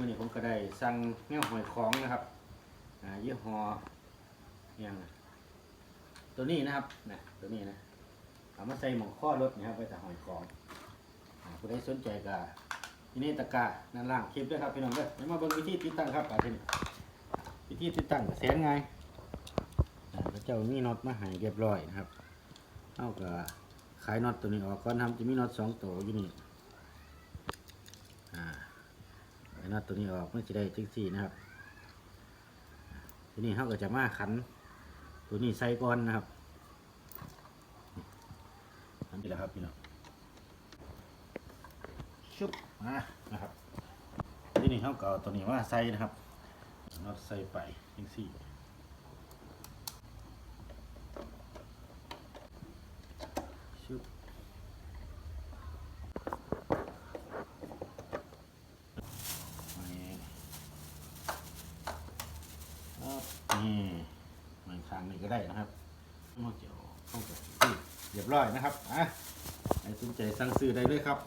มื่อนี้ผมก็ได้สั่งแมวหอยของนะครับอ่ายี่ห้ออหยังตัวนี้นะครับนะตัวนี้นะเอามาใส่หมองข้อรถนะครับไว้แต่หอยของผู้ใดสนใจก็ที่นี่ตะการ้านั่นล่างคลิปด้วยครับพี่น้องเด้อเดี๋ยมาเบิ่งวิธีติดตั้งครับอาทีนี้วิธีติดตั้งแสนไงพระเจ้ามีน็อตมาให้เรียบร้อยนะครับเอาก็ขายน็อตตัวนี้ออกก่อนทำจะมีน็อตสองตัวอยู่นี่อ่า ไอ้ น็อตตัวนี้ออกมันจะได้จังสี่นะครับ ทีนี้เขาก็จะมาขัน ตัวนี้ใส่ก่อนนะครับนั่นนี่แหละครับพี่น้องชุบมานะครับทีนี้เขาก็เอาตัวนี้มาใส่นะครับน็อตใส่ไปจังสี่ชุบ นี่ครับนี่มันข้างนี้ก็ได้นะครับมอเจียวเข้ากับเรียบร้อยนะครับอะใครสนใจสั่งซื้อได้เลยครับ